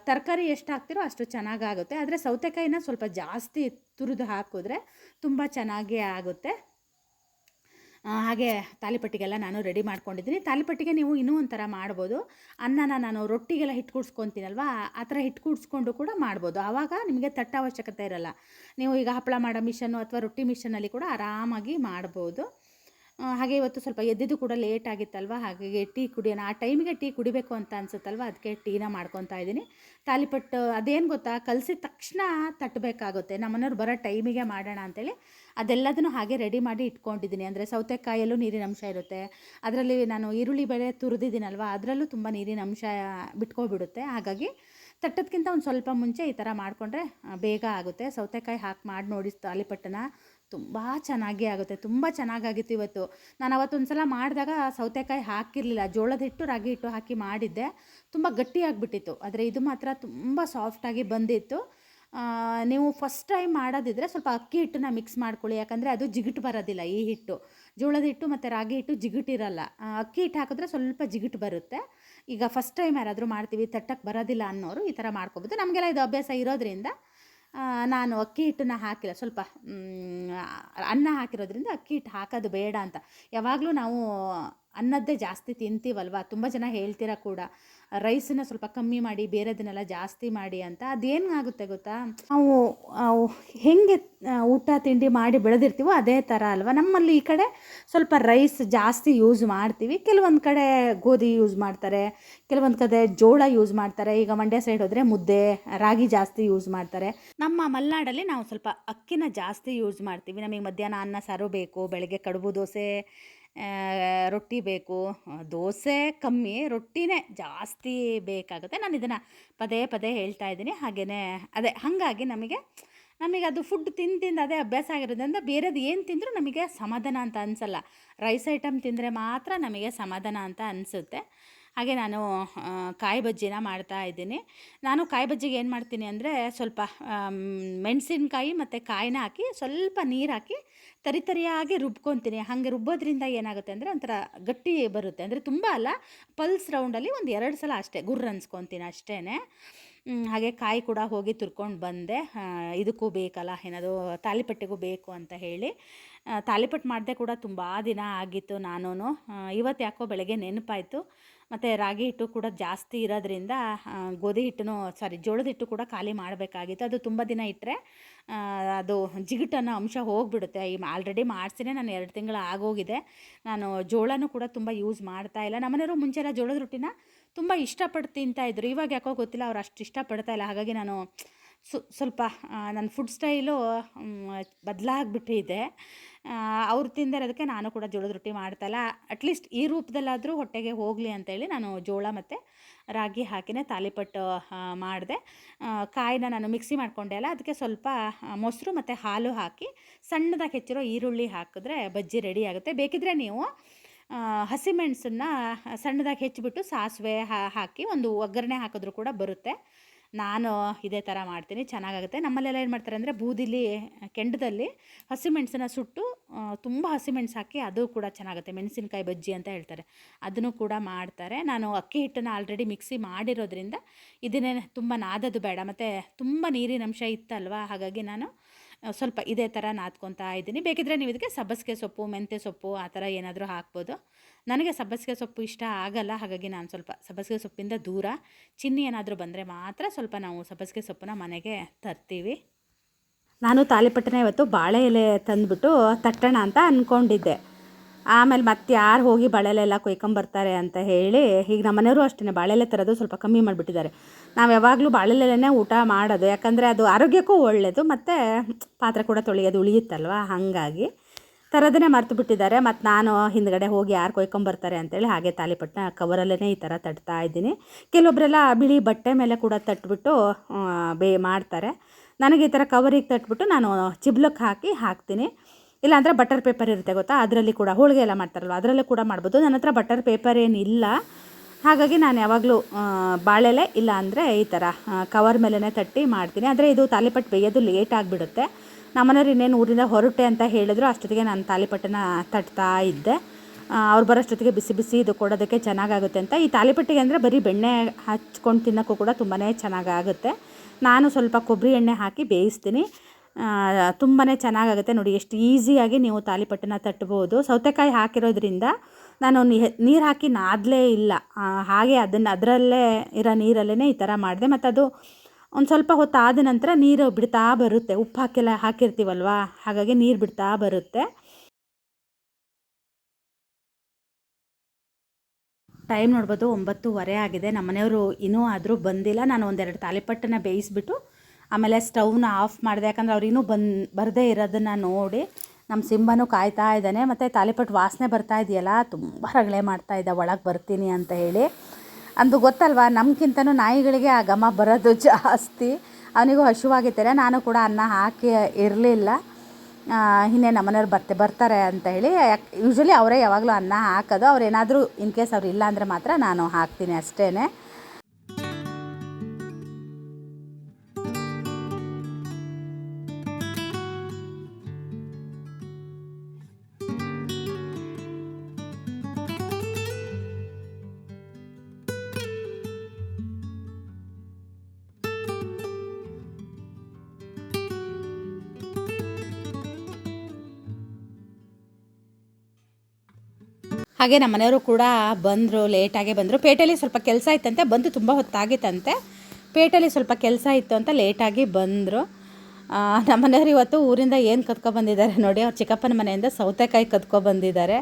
ತರಕಾರಿ ಎಷ್ಟು ಹಾಕ್ತಿರೋ ಅಷ್ಟು ಚೆನ್ನಾಗಾಗುತ್ತೆ. ಆದರೆ ಸೌತೆಕಾಯಿನ ಸ್ವಲ್ಪ ಜಾಸ್ತಿ ತುರಿದು ಹಾಕಿದ್ರೆ ತುಂಬ ಚೆನ್ನಾಗಿ ಆಗುತ್ತೆ. ಹಾಗೆ ತಾಲಿಪಟ್ಟಿಗೆಲ್ಲ ನಾನು ರೆಡಿ ಮಾಡ್ಕೊಂಡಿದ್ದೀನಿ. ತಾಲಿಪಟ್ಟಿಗೆ ನೀವು ಇನ್ನೂ ಒಂಥರ ಮಾಡ್ಬೋದು. ಅನ್ನನ ನಾನು ರೊಟ್ಟಿಗೆಲ್ಲ ಹಿಟ್ಟು ಕೂಡಿಸ್ಕೊತೀನಲ್ವ? ಆ ಥರ ಹಿಟ್ಟು ಕೂಡಿಸ್ಕೊಂಡು ಕೂಡ ಮಾಡ್ಬೋದು. ಆವಾಗ ನಿಮಗೆ ತಟ್ಟ ಅವಶ್ಯಕತೆ ಇರಲ್ಲ. ನೀವು ಈಗ ಹಪ್ಪಳ ಮಾಡೋ ಮಿಷನ್ನು ಅಥವಾ ರೊಟ್ಟಿ ಮಿಷನಲ್ಲಿ ಕೂಡ ಆರಾಮಾಗಿ ಮಾಡ್ಬೋದು. ಹಾಗೆ ಇವತ್ತು ಸ್ವಲ್ಪ ಎದ್ದಿದ್ದು ಕೂಡ ಲೇಟ್ ಆಗಿತ್ತಲ್ವ? ಹಾಗಾಗಿ ಟೀ ಕುಡಿಯೋಣ. ಆ ಟೈಮಿಗೆ ಟೀ ಕುಡಿಬೇಕು ಅಂತ ಅನ್ಸುತ್ತಲ್ವ? ಅದಕ್ಕೆ ಟೀನ ಮಾಡ್ಕೊತಾ ಇದ್ದೀನಿ. ತಾಲಿಪಟ್ಟು ಅದೇನು ಗೊತ್ತಾ? ಕಲಸಿದ ತಕ್ಷಣ ತಟ್ಟಬೇಕಾಗುತ್ತೆ. ನಮ್ಮನೆಯವ್ರು ಬರೋ ಟೈಮಿಗೆ ಮಾಡೋಣ ಅಂತೇಳಿ ಅದೆಲ್ಲದನ್ನು ಹಾಗೆ ರೆಡಿ ಮಾಡಿ ಇಟ್ಕೊಂಡಿದ್ದೀನಿ. ಅಂದರೆ ಸೌತೆಕಾಯಲ್ಲೂ ನೀರಿನ ಅಂಶ ಇರುತ್ತೆ. ಅದರಲ್ಲಿ ನಾನು ಈರುಳ್ಳಿ ಬೆಳೆ ತುರಿದಿದ್ದೀನಲ್ವ? ಅದರಲ್ಲೂ ತುಂಬ ನೀರಿನ ಅಂಶ ಬಿಟ್ಕೊಬಿಡುತ್ತೆ. ಹಾಗಾಗಿ ತಟ್ಟದಕ್ಕಿಂತ ಒಂದು ಸ್ವಲ್ಪ ಮುಂಚೆ ಈ ಥರ ಮಾಡಿಕೊಂಡ್ರೆ ಬೇಗ ಆಗುತ್ತೆ. ಸೌತೆಕಾಯಿ ಹಾಕಿ ಮಾಡಿ ನೋಡಿ ತಾಲಿಪಟ್ಟನ ತುಂಬ ಚೆನ್ನಾಗಿ ಆಗುತ್ತೆ, ತುಂಬ ಚೆನ್ನಾಗಾಗಿತ್ತು ಇವತ್ತು. ನಾನು ಅವತ್ತೊಂದು ಸಲ ಮಾಡಿದಾಗ ಸೌತೆಕಾಯಿ ಹಾಕಿರಲಿಲ್ಲ, ಜೋಳದ ಹಿಟ್ಟು, ರಾಗಿ ಹಿಟ್ಟು ಹಾಕಿ ಮಾಡಿದ್ದೆ. ತುಂಬ ಗಟ್ಟಿಯಾಗಿಬಿಟ್ಟಿತ್ತು, ಆದರೆ ಇದು ಮಾತ್ರ ತುಂಬ ಸಾಫ್ಟಾಗಿ ಬಂದಿತ್ತು. ನೀವು ಫಸ್ಟ್ ಟೈಮ್ ಮಾಡೋದಿದ್ರೆ ಸ್ವಲ್ಪ ಅಕ್ಕಿ ಹಿಟ್ಟನ್ನ ಮಿಕ್ಸ್ ಮಾಡ್ಕೊಳ್ಳಿ, ಯಾಕಂದರೆ ಅದು ಜಿಗುಟು ಬರೋದಿಲ್ಲ ಈ ಹಿಟ್ಟು. ಜೋಳದ ಹಿಟ್ಟು ಮತ್ತು ರಾಗಿ ಹಿಟ್ಟು ಜಿಗುಟಿರಲ್ಲ ಅಕ್ಕಿ ಹಿಟ್ಟು ಹಾಕಿದ್ರೆ ಸ್ವಲ್ಪ ಜಿಗುಟು ಬರುತ್ತೆ. ಈಗ ಫಸ್ಟ್ ಟೈಮ್ ಯಾರಾದರೂ ಮಾಡ್ತೀವಿ ತಟ್ಟಕ್ಕೆ ಬರೋದಿಲ್ಲ ಅನ್ನೋರು ಈ ಥರ ಮಾಡ್ಕೊಬೋದು. ನಮಗೆಲ್ಲ ಇದು ಅಭ್ಯಾಸ ಇರೋದ್ರಿಂದ ನಾನು ಅಕ್ಕಿ ಹಿಟ್ಟನ್ನ ಹಾಕಿಲ್ಲ. ಸ್ವಲ್ಪ ಅನ್ನ ಹಾಕಿರೋದ್ರಿಂದ ಅಕ್ಕಿ ಹಿಟ್ಟು ಹಾಕೋದು ಬೇಡ ಅಂತ. ಯಾವಾಗಲೂ ನಾವು ಅನ್ನದ್ದೇ ಜಾಸ್ತಿ ತಿಂತೀವಲ್ವ? ತುಂಬ ಜನ ಹೇಳ್ತೀರ ಕೂಡ ರೈಸನ್ನ ಸ್ವಲ್ಪ ಕಮ್ಮಿ ಮಾಡಿ, ಬೇರೆದನ್ನೆಲ್ಲ ಜಾಸ್ತಿ ಮಾಡಿ ಅಂತ. ಅದೇನಾಗುತ್ತೆ ಗೊತ್ತಾ? ನಾವು ಹೆಂಗೆ ಊಟ, ತಿಂಡಿ ಮಾಡಿ ಬೆಳೆದಿರ್ತೀವೋ ಅದೇ ಥರ ಅಲ್ವಾ? ನಮ್ಮಲ್ಲಿ ಈ ಕಡೆ ಸ್ವಲ್ಪ ರೈಸ್ ಜಾಸ್ತಿ ಯೂಸ್ ಮಾಡ್ತೀವಿ. ಕೆಲವೊಂದು ಕಡೆ ಗೋಧಿ ಯೂಸ್ ಮಾಡ್ತಾರೆ, ಕೆಲವೊಂದು ಕಡೆ ಜೋಳ ಯೂಸ್ ಮಾಡ್ತಾರೆ. ಈಗ ಮಂಡ್ಯ ಸೈಡ್ ಹೋದರೆ ಮುದ್ದೆ, ರಾಗಿ ಜಾಸ್ತಿ ಯೂಸ್ ಮಾಡ್ತಾರೆ. ನಮ್ಮ ಮಲೆನಾಡಲ್ಲಿ ನಾವು ಸ್ವಲ್ಪ ಅಕ್ಕಿನ ಜಾಸ್ತಿ ಯೂಸ್ ಮಾಡ್ತೀವಿ. ನಮಗೆ ಮಧ್ಯಾಹ್ನ ಅನ್ನ ಸಾರು ಬೇಕು, ಬೆಳಗ್ಗೆ ಕಡುಬು ದೋಸೆ ರೊಟ್ಟಿ ಬೇಕು. ದೋಸೆ ಕಮ್ಮಿ, ರೊಟ್ಟಿನೇ ಜಾಸ್ತಿ ಬೇಕಾಗುತ್ತೆ. ನಾನು ಇದನ್ನು ಪದೇ ಪದೇ ಹೇಳ್ತಾ ಇದ್ದೀನಿ. ಹಾಗೆಯೇ ಅದೇ, ಹಾಗಾಗಿ ನಮಗೆ ನಮಗೆ ಅದು ಫುಡ್ ತಿಂದು ತಿಂದು ಅದೇ ಅಭ್ಯಾಸ ಆಗಿರೋದ್ರಿಂದ ಬೇರೆದು ಏನು ತಿಂದರೂ ನಮಗೆ ಸಮಾಧಾನ ಅಂತ ಅನಿಸಲ್ಲ. ರೈಸ್ ಐಟಮ್ ತಿಂದರೆ ಮಾತ್ರ ನಮಗೆ ಸಮಾಧಾನ ಅಂತ ಅನಿಸುತ್ತೆ. ಹಾಗೆ ನಾನು ಕಾಯಿ ಬಜ್ಜಿನ ಮಾಡ್ತಾ ಇದ್ದೀನಿ. ನಾನು ಕಾಯಿ ಬಜ್ಜಿಗೆ ಏನು ಮಾಡ್ತೀನಿ ಅಂದರೆ ಸ್ವಲ್ಪ ಮೆಣಸಿನ್ಕಾಯಿ ಮತ್ತು ಕಾಯಿನ ಹಾಕಿ ಸ್ವಲ್ಪ ನೀರು ಹಾಕಿ ತರಿ ತರಿಯಾಗಿ ರುಬ್ಕೊತೀನಿ. ಹಾಗೆ ರುಬ್ಬೋದ್ರಿಂದ ಏನಾಗುತ್ತೆ ಅಂದರೆ ಒಂಥರ ಗಟ್ಟಿ ಬರುತ್ತೆ. ಅಂದರೆ ತುಂಬ ಅಲ್ಲ, ಪಲ್ಸ್ ರೌಂಡಲ್ಲಿ ಒಂದು ಎರಡು ಸಲ ಅಷ್ಟೇ ಗುರ್ರ ಅನ್ಸ್ಕೊತೀನಿ ಅಷ್ಟೇ ಹಾಗೆ ಕಾಯಿ ಕೂಡ ಹೋಗಿ ತುರ್ಕೊಂಡು ಬಂದೆ. ಇದಕ್ಕೂ ಬೇಕಲ್ಲ ಏನದು ತಾಲಿಪಟ್ಟಿಗೂ ಬೇಕು ಅಂತ ಹೇಳಿ. ತಾಲಿಪಟ್ಟು ಮಾಡಿದೆ ಕೂಡ ತುಂಬ ದಿನ ಆಗಿತ್ತು ನಾನು ಇವತ್ತು ಯಾಕೋ ಬೆಳಗ್ಗೆ ನೆನಪಾಯಿತು. ಮತ್ತು ರಾಗಿ ಹಿಟ್ಟು ಕೂಡ ಜಾಸ್ತಿ ಇರೋದ್ರಿಂದ ಗೋಧಿ ಹಿಟ್ಟನ್ನು ಸಾರಿ ಜೋಳದ ಹಿಟ್ಟು ಕೂಡ ಖಾಲಿ ಮಾಡಬೇಕಾಗಿತ್ತು. ಅದು ತುಂಬ ದಿನ ಇಟ್ಟರೆ ಅದು ಜಿಗುಟನ್ನು ಅಂಶ ಹೋಗಿಬಿಡುತ್ತೆ. ಈ ಆಲ್ರೆಡಿ ಮಾಡಿಸಿನೇ ನಾನು ಎರಡು ತಿಂಗಳು ಆಗೋಗಿದೆ. ನಾನು ಜೋಳನೂ ಕೂಡ ತುಂಬ ಯೂಸ್ ಮಾಡ್ತಾ ಇಲ್ಲ. ನಮ್ಮನೆಯವರು ಮುಂಚೆ ಜೋಳದ ರೊಟ್ಟಿನ ತುಂಬ ಇಷ್ಟಪಟ್ಟು ತಿಂತಾಯಿದ್ರು ಇವಾಗ ಯಾಕೋ ಗೊತ್ತಿಲ್ಲ, ಅವ್ರು ಅಷ್ಟು ಇಷ್ಟಪಡ್ತಾ ಇಲ್ಲ. ಹಾಗಾಗಿ ನಾನು ಸು, ಸ್ವಲ್ಪ ನನ್ನ ಫುಡ್ ಸ್ಟೈಲು ಬದಲಾಗ್ಬಿಟ್ಟಿದೆ ಅವ್ರು ತಿಂದಿರೋದಕ್ಕೆ ನಾನು ಕೂಡ ಜೋಳದ ರೊಟ್ಟಿ ಮಾಡ್ತಲ್ಲ. ಅಟ್ಲೀಸ್ಟ್ ಈ ರೂಪದಲ್ಲಾದರೂ ಹೊಟ್ಟೆಗೆ ಹೋಗಲಿ ಅಂತೇಳಿ ನಾನು ಜೋಳ ಮತ್ತು ರಾಗಿ ಹಾಕಿನೇ ತಾಲಿಪಟ್ಟು ಮಾಡಿದೆ. ಕಾಯಿನ ನಾನು ಮಿಕ್ಸಿ ಮಾಡಿಕೊಂಡೆ ಅಲ್ಲ, ಅದಕ್ಕೆ ಸ್ವಲ್ಪ ಮೊಸರು ಮತ್ತು ಹಾಲು ಹಾಕಿ ಸಣ್ಣದಾಗಿ ಹೆಚ್ಚಿರೋ ಈರುಳ್ಳಿ ಹಾಕಿದ್ರೆ ಬಜ್ಜಿ ರೆಡಿ ಆಗುತ್ತೆ. ಬೇಕಿದ್ರೆ ನೀವು ಹಸಿಮೆಣಸನ್ನು ಸಣ್ಣದಾಗಿ ಹೆಚ್ಚಿಬಿಟ್ಟು ಸಾಸಿವೆ ಹಾಕಿ ಒಂದು ಒಗ್ಗರಣೆ ಹಾಕಿದ್ರೂ ಕೂಡ ಬರುತ್ತೆ. ನಾನು ಇದೇ ಥರ ಮಾಡ್ತೀನಿ, ಚೆನ್ನಾಗಾಗುತ್ತೆ. ನಮ್ಮಲ್ಲೆಲ್ಲ ಏನು ಮಾಡ್ತಾರೆ ಅಂದರೆ ಬೂದಿಲಿ, ಕೆಂಡದಲ್ಲಿ ಹಸಿಮೆಣಸನ್ನ ಸುಟ್ಟು ತುಂಬ ಹಸಿಮೆಣ್ಸು ಹಾಕಿ ಅದು ಕೂಡ ಚೆನ್ನಾಗುತ್ತೆ. ಮೆಣಸಿನ್ಕಾಯಿ ಬಜ್ಜಿ ಅಂತ ಹೇಳ್ತಾರೆ. ಅದನ್ನು ಕೂಡ ಮಾಡ್ತಾರೆ. ನಾನು ಅಕ್ಕಿ ಹಿಟ್ಟನ್ನು ಆಲ್ರೆಡಿ ಮಿಕ್ಸಿ ಮಾಡಿರೋದ್ರಿಂದ ಇದನ್ನೇ ತುಂಬ ನಾದೋದು ಬೇಡ. ಮತ್ತು ತುಂಬ ನೀರಿನಂಶ ಇತ್ತಲ್ವ? ಹಾಗಾಗಿ ನಾನು ಸ್ವಲ್ಪ ಇದೇ ಥರ ನಾದ್ಕೊತಾ ಇದ್ದೀನಿ. ಬೇಕಿದ್ರೆ ನೀವು ಇದಕ್ಕೆ ಸಬ್ಬಸಿಗೆ ಸೊಪ್ಪು, ಮೆಂತ್ಯ ಸೊಪ್ಪು ಆ ಥರ ಏನಾದರೂ ಹಾಕ್ಬೋದು. ನನಗೆ ಸಬ್ಬಸಿಗೆ ಸೊಪ್ಪು ಇಷ್ಟ ಆಗಲ್ಲ, ಹಾಗಾಗಿ ನಾನು ಸ್ವಲ್ಪ ಸಬ್ಬಸಿಗೆ ಸೊಪ್ಪಿಂದ ದೂರ ಚಿನ್ನಿ ಏನಾದರೂ ಬಂದರೆ ಮಾತ್ರ ಸ್ವಲ್ಪ ನಾವು ಸಬ್ಬಸಿಗೆ ಸೊಪ್ಪನ್ನ ಮನೆಗೆ ತರ್ತೀವಿ. ನಾನು ತಾಲಿಪಟ್ಟಣ ಇವತ್ತು ಬಾಳೆ ಎಲೆ ತಂದುಬಿಟ್ಟು ತಟ್ಟೋಣ ಅಂತ ಅಂದ್ಕೊಂಡಿದ್ದೆ ಆಮೇಲೆ ಮತ್ತೆ ಯಾರು ಹೋಗಿ ಬಾಳೆಲೆಲ್ಲ ಕೊಯ್ಕೊಂಬರ್ತಾರೆ ಅಂತ ಹೇಳಿ, ಈಗ ನಮ್ಮ ಮನೆಯವರು ಅಷ್ಟೇ ಬಾಳೆಲೆ ತರೋದು ಸ್ವಲ್ಪ ಕಮ್ಮಿ ಮಾಡಿಬಿಟ್ಟಿದ್ದಾರೆ. ನಾವು ಯಾವಾಗಲೂ ಬಾಳೆಲೆನೇ ಊಟ ಮಾಡೋದು, ಯಾಕಂದರೆ ಅದು ಆರೋಗ್ಯಕ್ಕೂ ಒಳ್ಳೆಯದು ಮತ್ತು ಪಾತ್ರೆ ಕೂಡ ತೊಳೆಯೋದು ಉಳಿಯುತ್ತಲ್ವ? ಹಾಗಾಗಿ ತರೋದನ್ನೇ ಮರೆತು ಬಿಟ್ಟಿದ್ದಾರೆ. ಮತ್ತು ನಾನು ಹಿಂದ್ಗಡೆ ಹೋಗಿ ಯಾರು ಕೊಯ್ಕೊಂಬರ್ತಾರೆ ಅಂತೇಳಿ ಹಾಗೆ ತಾಲಿಪಟ್ಟನ ಕವರಲ್ಲೇ ಈ ಥರ ತಟ್ತಾ ಇದ್ದೀನಿ. ಕೆಲವೊಬ್ಬರೆಲ್ಲ ಬಿಳಿ ಬಟ್ಟೆ ಮೇಲೆ ಕೂಡ ತಟ್ಬಿಟ್ಟು ಬೇ, ಮಾಡ್ತಾರೆ. ನನಗೆ ಈ ಥರ ಕವರಿಗೆ ತಟ್ಬಿಟ್ಟು ನಾನು ಚಿಬ್ಲಕ್ಕೆ ಹಾಕಿ ಹಾಕ್ತೀನಿ. ಇಲ್ಲಾಂದರೆ ಬಟರ್ ಪೇಪರ್ ಇರುತ್ತೆ ಗೊತ್ತಾ? ಅದರಲ್ಲಿ ಕೂಡ ಹೋಳಿಗೆ ಎಲ್ಲ ಮಾಡ್ತಾರಲ್ವ? ಅದರಲ್ಲೂ ಕೂಡ ಮಾಡ್ಬೋದು. ನನ್ನ ಹತ್ರ ಬಟರ್ ಪೇಪರ್ ಏನಿಲ್ಲ. ಹಾಗಾಗಿ ನಾನು ಯಾವಾಗಲೂ ಬಾಳೆಲೆ ಇಲ್ಲ ಅಂದರೆ ಈ ಥರ ಕವರ್ ಮೇಲೇ ತಟ್ಟಿ ಮಾಡ್ತೀನಿ. ಆದರೆ ಇದು ತಾಲಿಪಟ್ಟು ಬೇಯೋದು ಲೇಟ್ ಆಗಿಬಿಡುತ್ತೆ. ನಮ್ಮನೆಯವ್ರು ಇನ್ನೇನು ಊರಿಂದ ಹೊರಟೆ ಅಂತ ಹೇಳಿದ್ರು. ಅಷ್ಟೊತ್ತಿಗೆ ನಾನು ತಾಲಿಪಟ್ಟನ್ನ ತಟ್ತಾ ಇದ್ದೆ. ಅವ್ರು ಬರೋಷ್ಟೊತ್ತಿಗೆ ಬಿಸಿ ಬಿಸಿ ಇದು ಕೊಡೋದಕ್ಕೆ ಚೆನ್ನಾಗಾಗುತ್ತೆ ಅಂತ. ಈ ತಾಲಿಪಟ್ಟಿಗೆ ಅಂದರೆ ಬರೀ ಬೆಣ್ಣೆ ಹಚ್ಕೊಂಡು ತಿನ್ನೋಕ್ಕೂ ಕೂಡ ತುಂಬಾ ಚೆನ್ನಾಗಾಗುತ್ತೆ. ನಾನು ಸ್ವಲ್ಪ ಕೊಬ್ಬರಿ ಎಣ್ಣೆ ಹಾಕಿ ಬೇಯಿಸ್ತೀನಿ. ತುಂಬಾ ಚೆನ್ನಾಗಾಗುತ್ತೆ ನೋಡಿ, ಎಷ್ಟು ಈಸಿಯಾಗಿ ನೀವು ತಾಲಿಪಟ್ಟನ್ನ ತಟ್ಬೋದು. ಸೌತೆಕಾಯಿ ಹಾಕಿರೋದ್ರಿಂದ ನಾನು ನೀರು ಹಾಕಿ ನಾದಲೇ ಇಲ್ಲ. ಹಾಗೆ ಅದನ್ನು ಅದರಲ್ಲೇ ಇರೋ ನೀರಲ್ಲೇ ಈ ಥರ ಮಾಡಿದೆ. ಮತ್ತು ಅದು ಒಂದು ಸ್ವಲ್ಪ ಹೊತ್ತು ಆದ ನಂತರ ನೀರು ಬಿಡ್ತಾ ಬರುತ್ತೆ. ಉಪ್ಪು ಹಾಕಿಲ್ಲ, ಹಾಕಿರ್ತೀವಲ್ವಾ? ಹಾಗಾಗಿ ನೀರು ಬಿಡ್ತಾ ಬರುತ್ತೆ. ಟೈಮ್ ನೋಡ್ಬೋದು ಒಂಬತ್ತುವರೆ ಆಗಿದೆ. ನಮ್ಮನೆಯವರು ಇನ್ನೂ ಆದರೂ ಬಂದಿಲ್ಲ. ನಾನು ಒಂದೆರಡು ತಾಲಿಪಟ್ಟನ್ನ ಬೇಯಿಸ್ಬಿಟ್ಟು ಆಮೇಲೆ ಸ್ಟವ್ನ ಆಫ್ ಮಾಡಿದೆ, ಯಾಕಂದ್ರೆ ಅವ್ರು ಇನ್ನೂ ಬರದೇ ಇರೋದನ್ನು ನೋಡಿ ನಮ್ಮ ಸಿಂಬನೂ ಕಾಯ್ತಾ ಇದ್ದಾನೆ. ಮತ್ತು ತಾಲಿಪಟ್ಟು ವಾಸನೆ ಬರ್ತಾ ಇದೆಯಲ್ಲ, ತುಂಬ ರಗಳೆ ಮಾಡ್ತಾ ಇದ್ದ, ಒಳಗೆ ಬರ್ತೀನಿ ಅಂತ ಹೇಳಿ. ಅಂದು ಗೊತ್ತಲ್ವಾ ನಮಗಿಂತನೂ ನಾಯಿಗಳಿಗೆ ಆ ಘಮ ಬರೋದು ಜಾಸ್ತಿ. ಅವನಿಗೂ ಹಸಿವಾಗಿದ್ದಾರೆ ನಾನು ಕೂಡ ಅನ್ನ ಹಾಕಿ ಇರಲಿಲ್ಲ. ಇನ್ನೇ ನಮ್ಮನೆಯವ್ರು ಬರ್ತೆ, ಬರ್ತಾರೆ ಅಂತ ಹೇಳಿ, ಯಾಕೆ ಯೂಶ್ವಲಿ ಅವರೇ ಯಾವಾಗಲೂ ಅನ್ನ ಹಾಕೋದು. ಅವ್ರು ಏನಾದರೂ ಇನ್ ಕೇಸ್ ಅವ್ರು ಇಲ್ಲ ಅಂದರೆ ಮಾತ್ರ ನಾನು ಹಾಕ್ತೀನಿ ಅಷ್ಟೇ ಹಾಗೆ ನಮ್ಮ ಮನೆಯವರು ಕೂಡ ಬಂದರು ಲೇಟಾಗೆ ಬಂದರು. ಪೇಟೆಯಲ್ಲಿ ಸ್ವಲ್ಪ ಕೆಲಸ ಇತ್ತಂತೆ, ಬಂದು ತುಂಬ ಹೊತ್ತಾಗಿತ್ತಂತೆ. ಪೇಟೆಯಲ್ಲಿ ಸ್ವಲ್ಪ ಕೆಲಸ ಇತ್ತು ಅಂತ ಲೇಟಾಗಿ ಬಂದರು. ನಮ್ಮ ಮನೆಯವರು ಇವತ್ತು ಊರಿಂದ ಏನು ಕದ್ಕೊಬಂದಿದ್ದಾರೆ ನೋಡಿ, ಅವ್ರ ಚಿಕ್ಕಪ್ಪನ ಮನೆಯಿಂದ ಸೌತೆಕಾಯಿ ಕದ್ಕೊಬಂದಿದ್ದಾರೆ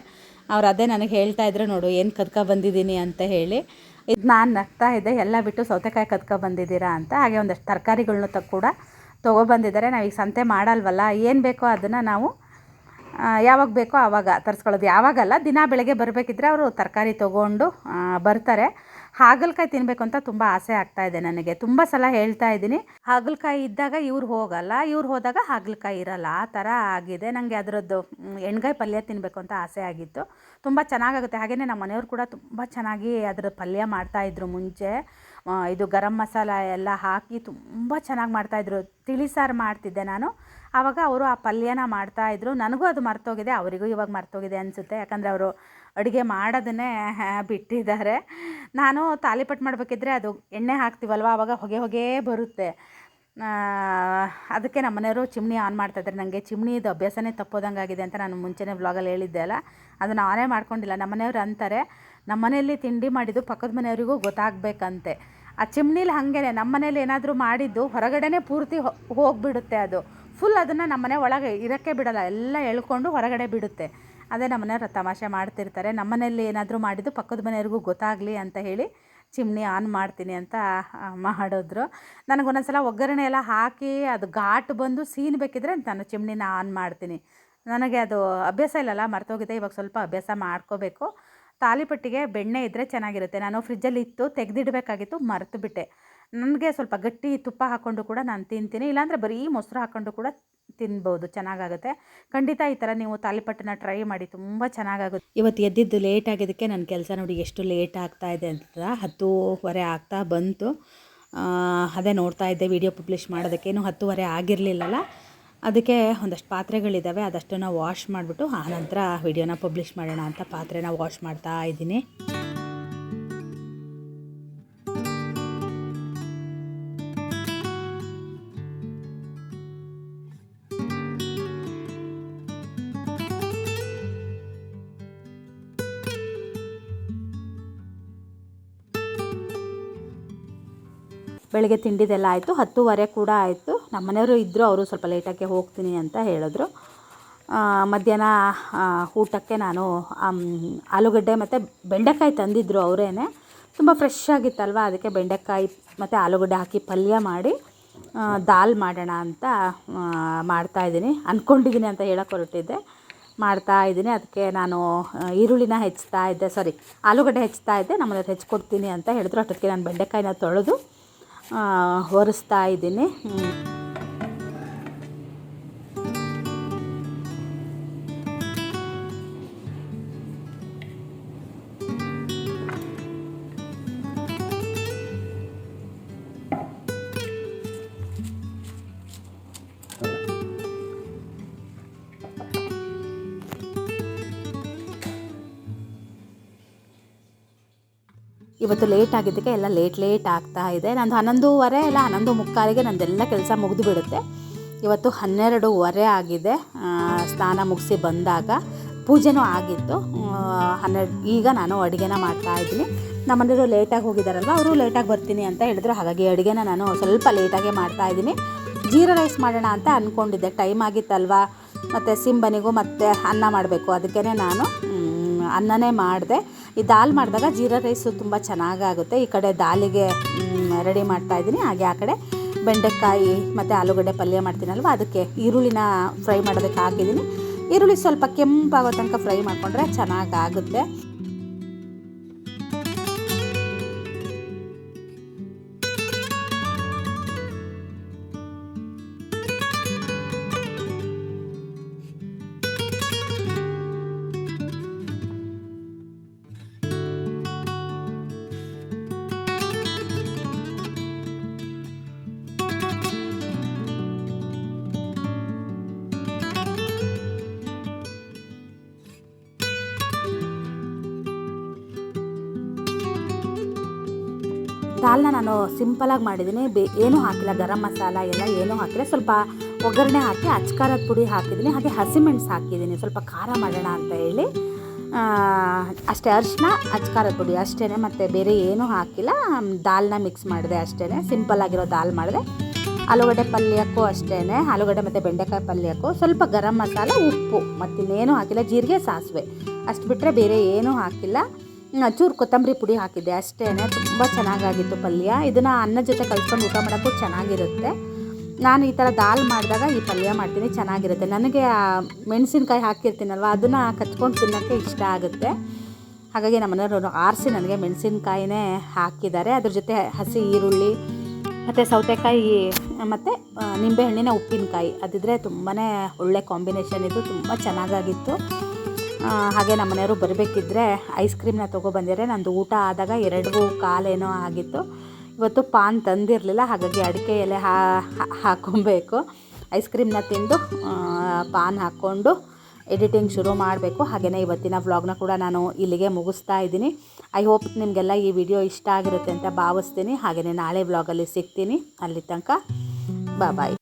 ಅವ್ರು ಅದೇ ನನಗೆ ಹೇಳ್ತಾ ಇದ್ರು ನೋಡು, ಏನು ಕದ್ಕೊಬಂದಿದ್ದೀನಿ ಅಂತ ಹೇಳಿ. ಇದು ನಾನು ನಗ್ತಾ ಇದ್ದೆ, ಎಲ್ಲ ಬಿಟ್ಟು ಸೌತೆಕಾಯಿ ಕದ್ಕೊಬಂದಿದ್ದೀರಾ ಅಂತ. ಹಾಗೆ ಒಂದಷ್ಟು ತರಕಾರಿಗಳನ್ನ ಕೂಡ ತೊಗೊಬಂದಿದ್ದಾರೆ ನಾವೀಗ ಸಂತೆ ಮಾಡಲ್ವಲ್ಲ, ಏನು ಬೇಕೋ ಅದನ್ನು ನಾವು ಯಾವಾಗ ಬೇಕೋ ಆವಾಗ ತರಿಸ್ಕೊಳ್ಳೋದು. ಯಾವಾಗಲ್ಲ, ದಿನ ಬೆಳಗ್ಗೆ ಬರಬೇಕಿದ್ರೆ ಅವರು ತರಕಾರಿ ತೊಗೊಂಡು ಬರ್ತಾರೆ. ಹಾಗಲಕಾಯಿ ತಿನ್ನಬೇಕು ಅಂತ ತುಂಬ ಆಸೆ ಆಗ್ತಾ ಇದೆ ನನಗೆ. ತುಂಬ ಸಲ ಹೇಳ್ತಾ ಇದ್ದೀನಿ. ಹಾಗಲಕಾಯಿ ಇದ್ದಾಗ ಇವ್ರು ಹೋಗಲ್ಲ. ಇವ್ರು ಹೋದಾಗ ಹಾಗಲಕಾಯಿ ಇರಲ್ಲ. ಆ ಥರ ಆಗಿದೆ. ನನಗೆ ಅದರದ್ದು ಎಣ್ಗಾಯಿ ಪಲ್ಯ ತಿನ್ನಬೇಕು ಅಂತ ಆಸೆ ಆಗಿತ್ತು. ತುಂಬ ಚೆನ್ನಾಗಾಗುತ್ತೆ. ಹಾಗೆಯೇ ನಮ್ಮ ಮನೆಯವ್ರು ಕೂಡ ತುಂಬ ಚೆನ್ನಾಗಿ ಅದರ ಪಲ್ಯ ಮಾಡ್ತಾಯಿದ್ರು ಮುಂಚೆ. ಇದು ಗರಂ ಮಸಾಲ ಎಲ್ಲ ಹಾಕಿ ತುಂಬ ಚೆನ್ನಾಗಿ ಮಾಡ್ತಾಯಿದ್ರು ತಿಳಿಸಾರು ಮಾಡ್ತಿದ್ದೆ ನಾನು. ಆವಾಗ ಅವರು ಆ ಪಲ್ಯನ ಮಾಡ್ತಾಯಿದ್ರು ನನಗೂ ಅದು ಮರ್ತೋಗಿದೆ, ಅವರಿಗೂ ಇವಾಗ ಮರ್ತೋಗಿದೆ ಅನಿಸುತ್ತೆ. ಯಾಕಂದರೆ ಅವರು ಅಡುಗೆ ಮಾಡೋದನ್ನೇ ಬಿಟ್ಟಿದ್ದಾರೆ. ನಾನು ತಾಲಿಪಟ್ಟು ಮಾಡಬೇಕಿದ್ರೆ ಅದು ಎಣ್ಣೆ ಹಾಕ್ತೀವಲ್ವ? ಆವಾಗ ಹೊಗೆ ಹೊಗೆ ಬರುತ್ತೆ. ಅದಕ್ಕೆ ನಮ್ಮ ಮನೆಯವರು ಚಿಮ್ನಿ ಆನ್ ಮಾಡ್ತಾಯಿದ್ದಾರೆ ನನಗೆ ಚಿಮ್ನಿದು ಅಭ್ಯಾಸನೇ ತಪ್ಪೋದಂಗೆ ಆಗಿದೆ ಅಂತ ನಾನು ಮುಂಚೆನೇ ವ್ಲಾಗಲ್ಲಿ ಹೇಳಿದ್ದೆ ಅಲ್ಲ. ಅದನ್ನು ಆನೇ ಮಾಡ್ಕೊಂಡಿಲ್ಲ. ನಮ್ಮ ಮನೆಯವರು ಅಂತಾರೆ, ನಮ್ಮ ಮನೆಯಲ್ಲಿ ತಿಂಡಿ ಮಾಡಿದ್ದು ಪಕ್ಕದ ಮನೆಯವರಿಗೂ ಗೊತ್ತಾಗಬೇಕಂತೆ. ಆ ಚಿಮ್ನಿಲಿ ಹಾಗೇನೆ. ನಮ್ಮ ಮನೇಲಿ ಏನಾದರೂ ಮಾಡಿದ್ದು ಹೊರಗಡೆನೇ ಪೂರ್ತಿ ಹೋಗ್ಬಿಡುತ್ತೆ ಅದು. ಫುಲ್ ಅದನ್ನು ನಮ್ಮ ಮನೆ ಒಳಗೆ ಇರೋಕ್ಕೆ ಬಿಡೋಲ್ಲ, ಎಲ್ಲ ಎಳ್ಕೊಂಡು ಹೊರಗಡೆ ಬಿಡುತ್ತೆ. ಅದೇ ನಮ್ಮ ಮನೆಯವ್ರು ತಮಾಷೆ ಮಾಡ್ತಿರ್ತಾರೆ. ನಮ್ಮ ಮನೇಲಿ ಏನಾದರೂ ಮಾಡಿದ್ದು ಪಕ್ಕದ ಮನೆಯವ್ರಿಗೂ ಗೊತ್ತಾಗಲಿ ಅಂತ ಹೇಳಿ ಚಿಮ್ನಿ ಆನ್ ಮಾಡ್ತೀನಿ ಅಂತ ಮಾಡಿದ್ರು. ನನಗೊಂದೊಂದು ಸಲ ಒಗ್ಗರಣೆ ಎಲ್ಲ ಹಾಕಿ ಅದು ಘಾಟ್ ಬಂದು ಸೀನ್ ಬೇಕಿದ್ರೆ ನಾನು ಚಿಮ್ನಿನ ಆನ್ ಮಾಡ್ತೀನಿ. ನನಗೆ ಅದು ಅಭ್ಯಾಸ ಇಲ್ಲಲ್ಲ, ಮರ್ತೋಗಿದೆ. ಇವಾಗ ಸ್ವಲ್ಪ ಅಭ್ಯಾಸ ಮಾಡ್ಕೋಬೇಕು. ತಾಲಿಪಟ್ಟಿಗೆ ಬೆಣ್ಣೆ ಇದ್ದರೆ ಚೆನ್ನಾಗಿರುತ್ತೆ. ನಾನು ಫ್ರಿಜ್ಜಲ್ಲಿ ಇತ್ತು, ತೆಗೆದಿಡಬೇಕಾಗಿತ್ತು ಮರೆತು ಬಿಟ್ಟೆ ನನಗೆ ಸ್ವಲ್ಪ ಗಟ್ಟಿ ತುಪ್ಪ ಹಾಕ್ಕೊಂಡು ಕೂಡ ನಾನು ತಿಂತೀನಿ. ಇಲ್ಲಾಂದರೆ ಬರೀ ಮೊಸರು ಹಾಕ್ಕೊಂಡು ಕೂಡ ತಿನ್ಬೋದು, ಚೆನ್ನಾಗಾಗುತ್ತೆ. ಖಂಡಿತ ಈ ಥರ ನೀವು ತಾಲಿಪಟ್ಟನ್ನ ಟ್ರೈ ಮಾಡಿ ತುಂಬ ಚೆನ್ನಾಗಾಗುತ್ತೆ. ಇವತ್ತು ಎದ್ದಿದ್ದು ಲೇಟ್ ಆಗಿದ್ದಕ್ಕೆ ನನ್ನ ಕೆಲಸ ನೋಡಿ ಎಷ್ಟು ಲೇಟ್ ಆಗ್ತಾ ಇದೆ ಅಂತ ಹತ್ತೂವರೆ ಆಗ್ತಾ ಬಂತು. ಅದೇ ನೋಡ್ತಾ ಇದ್ದೆ ವಿಡಿಯೋ ಪಬ್ಲಿಷ್ ಮಾಡೋದಕ್ಕೇನು ಹತ್ತುವರೆ ಆಗಿರಲಿಲ್ಲಲ್ಲ. ಅದಕ್ಕೆ ಒಂದಷ್ಟು ಪಾತ್ರೆಗಳಿದ್ದಾವೆ ಅದಷ್ಟನ್ನು ವಾಶ್ ಮಾಡಿಬಿಟ್ಟು ನಂತರ ವಿಡಿಯೋನ ಪಬ್ಲಿಷ್ ಮಾಡೋಣ ಅಂತ ಪಾತ್ರೆನ ವಾಶ್ ಮಾಡ್ತಾ ಇದ್ದೀನಿ. ಬೆಳಗ್ಗೆ ತಿಂಡಿದೆಲ್ಲ ಆಯಿತು, ಹತ್ತುವರೆ ಕೂಡ ಆಯಿತು. ನಮ್ಮ ಮನೆಯವರು ಇದ್ದರು ಅವರು ಸ್ವಲ್ಪ ಲೇಟಾಗೆ ಹೋಗ್ತೀನಿ ಅಂತ ಹೇಳಿದ್ರು. ಮಧ್ಯಾಹ್ನ ಊಟಕ್ಕೆ ನಾನು ಆಲೂಗಡ್ಡೆ ಮತ್ತು ಬೆಂಡೆಕಾಯಿ ತಂದಿದ್ದರು ಅವರೇ ತುಂಬ ಫ್ರೆಶ್ ಆಗಿತ್ತಲ್ವ, ಅದಕ್ಕೆ ಬೆಂಡೆಕಾಯಿ ಮತ್ತು ಆಲೂಗಡ್ಡೆ ಹಾಕಿ ಪಲ್ಯ ಮಾಡಿ ದಾಲ್ ಮಾಡೋಣ ಅಂತ ಮಾಡ್ತಾ ಮಾಡ್ತಾಯಿದ್ದೀನಿ ಅಂದ್ಕೊಂಡಿದ್ದೀನಿ ಅಂತ ಹೇಳಕ್ಕೆ ಹೊರಟಿದ್ದೆ. ಮಾಡ್ತಾ ಇದ್ದೀನಿ. ಅದಕ್ಕೆ ನಾನು ಈರುಳ್ಳಿನ ಹೆಚ್ಚ್ತಾ ಇದ್ದೆ. ಸಾರಿ ಆಲೂಗಡ್ಡೆ ಹೆಚ್ಚ್ತಾ ಇದ್ದೆ. ನಮ್ಮನೆ ಹೆಚ್ಕೊಡ್ತೀನಿ ಅಂತ ಹೇಳಿದ್ರು. ಅಷ್ಟೊತ್ತಿಗೆ ನಾನು ಬೆಂಡೆಕಾಯಿನ ತೊಳೆದು ಒರೆಸ್ತಾ ಇದ್ದೀನಿ. ಇವತ್ತು ಲೇಟ್ ಆಗಿದ್ದಕ್ಕೆ ಎಲ್ಲ ಲೇಟ್ ಲೇಟ್ ಆಗ್ತಾ ಇದೆ. ನಂದು ಹನ್ನೊಂದೂವರೆ, ಇಲ್ಲ ಹನ್ನೊಂದು ಮುಕ್ಕಾಲಿಗೆ ನಂದೆಲ್ಲ ಕೆಲಸ ಮುಗಿದು ಬಿಡುತ್ತೆ. ಇವತ್ತು ಹನ್ನೆರಡೂವರೆ ಆಗಿದೆ. ಸ್ನಾನ ಮುಗಿಸಿ ಬಂದಾಗ ಪೂಜೆನೂ ಆಗಿತ್ತು. ಹನ್ನೆರಡು, ಈಗ ನಾನು ಅಡುಗೆನ ಮಾಡ್ತಾ ಇದ್ದೀನಿ. ನಮ್ಮ ಮನೆಯವರು ಲೇಟಾಗಿ ಹೋಗಿದ್ದಾರಲ್ವ ಅವರು ಲೇಟಾಗಿ ಬರ್ತೀನಿ ಅಂತ ಹೇಳಿದ್ರು. ಹಾಗಾಗಿ ಅಡುಗೆನ ನಾನು ಸ್ವಲ್ಪ ಲೇಟಾಗೆ ಮಾಡ್ತಾ ಇದ್ದೀನಿ. ಜೀರಾ ರೈಸ್ ಮಾಡೋಣ ಅಂತ ಅಂದ್ಕೊಂಡಿದ್ದೆ ಟೈಮ್ ಆಗಿತ್ತಲ್ವ? ಮತ್ತು ಸಿಂಬನಿಗೂ ಮತ್ತು ಅನ್ನ ಮಾಡಬೇಕು. ಅದಕ್ಕೇ ನಾನು ಅನ್ನನೇ ಮಾಡಿದೆ. ಈ ದಾಲ್ ಮಾಡಿದಾಗ ಜೀರಾ ರೈಸು ತುಂಬ ಚೆನ್ನಾಗಾಗುತ್ತೆ. ಈ ಕಡೆ ದಾಲಿಗೆ ರೆಡಿ ಮಾಡ್ತಾ ಇದ್ದೀನಿ. ಹಾಗೆ ಆ ಕಡೆ ಬೆಂಡೆಕಾಯಿ ಮತ್ತು ಆಲೂಗಡ್ಡೆ ಪಲ್ಯ ಮಾಡ್ತೀನಲ್ವ, ಅದಕ್ಕೆ ಈರುಳ್ಳಿನ ಫ್ರೈ ಮಾಡೋದಕ್ಕೆ ಹಾಕಿದ್ದೀನಿ. ಈರುಳ್ಳಿ ಸ್ವಲ್ಪ ಕೆಂಪಾಗೋ ತನಕ ಫ್ರೈ ಮಾಡಿಕೊಂಡ್ರೆ ಚೆನ್ನಾಗಾಗುತ್ತೆ. ದಾಲ್ನ ನಾನು ಸಿಂಪಲಾಗಿ ಮಾಡಿದ್ದೀನಿ ಬೇ, ಏನೂ ಹಾಕಿಲ್ಲ. ಗರಂ ಮಸಾಲ ಎಲ್ಲ ಏನೂ ಹಾಕಿಲ್ಲ. ಸ್ವಲ್ಪ ಒಗ್ಗರಣೆ ಹಾಕಿ, ಅಚ್ಕಾರದ ಪುಡಿ ಹಾಕಿದ್ದೀನಿ ಹಾಗೆ ಹಸಿಮೆಣ್ಸು ಹಾಕಿದ್ದೀನಿ ಸ್ವಲ್ಪ ಖಾರ ಮಾಡೋಣ ಅಂತ ಹೇಳಿ. ಅಷ್ಟೇ ಅರಿಶಿನ ಅಚ್ಕಾರದ ಪುಡಿ ಅಷ್ಟೇ ಮತ್ತು ಬೇರೆ ಏನೂ ಹಾಕಿಲ್ಲ. ದಾಲ್ನ ಮಿಕ್ಸ್ ಮಾಡಿದೆ ಅಷ್ಟೇ ಸಿಂಪಲ್ಲಾಗಿರೋ ದಾಲ್ ಮಾಡಿದೆ. ಆಲೂಗಡ್ಡೆ ಪಲ್ಯಕ್ಕೂ ಅಷ್ಟೇ ಆಲೂಗಡ್ಡೆ ಮತ್ತು ಬೆಂಡೆಕಾಯಿ ಪಲ್ಯಕ್ಕೂ. ಸ್ವಲ್ಪ ಗರಂ ಮಸಾಲ, ಉಪ್ಪು. ಮತ್ತಿನ್ನೇನೂ ಹಾಕಿಲ್ಲ. ಜೀರಿಗೆ ಸಾಸಿವೆ. ಅಷ್ಟು ಬಿಟ್ಟರೆ ಬೇರೆ ಏನೂ ಹಾಕಿಲ್ಲ. ಚೂರು ಕೊತ್ತಂಬರಿ ಪುಡಿ ಹಾಕಿದ್ದೆ ಅಷ್ಟೇ ತುಂಬ ಚೆನ್ನಾಗಾಗಿತ್ತು ಪಲ್ಯ. ಇದನ್ನು ಅನ್ನ ಜೊತೆ ಕಲ್ಸ್ಕೊಂಡು ಊಟ ಮಾಡೋಕ್ಕೂ ಚೆನ್ನಾಗಿರುತ್ತೆ. ನಾನು ಈ ಥರ ದಾಲ್ ಮಾಡಿದಾಗ ಈ ಪಲ್ಯ ಮಾಡ್ತೀನಿ, ಚೆನ್ನಾಗಿರುತ್ತೆ. ನನಗೆ ಮೆಣಸಿನ್ಕಾಯಿ ಹಾಕಿರ್ತೀನಲ್ವ, ಅದನ್ನು ಕಚ್ಕೊಂಡು ತಿನ್ನೋಕ್ಕೆ ಇಷ್ಟ ಆಗುತ್ತೆ. ಹಾಗಾಗಿ ನಮ್ಮ ಮನೆಯವರು ಆರಿಸಿ ನನಗೆ ಮೆಣಸಿನ್ಕಾಯಿನೇ ಹಾಕಿದ್ದಾರೆ. ಅದ್ರ ಜೊತೆ ಹಸಿ ಈರುಳ್ಳಿ, ಮತ್ತು ಸೌತೆಕಾಯಿ, ಮತ್ತು ನಿಂಬೆಹಣ್ಣಿನ ಉಪ್ಪಿನಕಾಯಿ. ಅದಿದ್ರೆ ತುಂಬಾ ಒಳ್ಳೆ ಕಾಂಬಿನೇಷನ್ ಇದು. ತುಂಬ ಚೆನ್ನಾಗಾಗಿತ್ತು. ಹಾಗೆ ನಮ್ಮ ಮನೆಯವರು ಬರಬೇಕಿದ್ರೆ ಐಸ್ ಕ್ರೀಮ್ನ ತೊಗೊಬಂದಿದ್ರೆ ನಂದು ಊಟ ಆದಾಗ ಎರಡು ಕಾಲೇನೋ ಆಗಿತ್ತು. ಇವತ್ತು ಪಾನ್ ತಂದಿರಲಿಲ್ಲ, ಹಾಗಾಗಿ ಅಡಿಕೆ ಎಲೆ ಹಾ ಹಾಕೊಬೇಕು. ಐಸ್ ಕ್ರೀಮ್ನ ತಿಂದು ಪಾನ್ ಹಾಕ್ಕೊಂಡು ಎಡಿಟಿಂಗ್ ಶುರು ಮಾಡಬೇಕು. ಹಾಗೆಯೇ ಇವತ್ತಿನ ವ್ಲಾಗ್ನ ಕೂಡ ನಾನು ಇಲ್ಲಿಗೆ ಮುಗಿಸ್ತಾ ಇದ್ದೀನಿ. ಐ ಹೋಪ್ ನಿಮಗೆಲ್ಲ ಈ ವಿಡಿಯೋ ಇಷ್ಟ ಆಗಿರುತ್ತೆ ಅಂತ ಭಾವಿಸ್ತೀನಿ. ಹಾಗೆಯೇ ನಾಳೆ ವ್ಲಾಗಲ್ಲಿ ಸಿಗ್ತೀನಿ. ಅಲ್ಲಿ ತನಕ ಬಾಯ್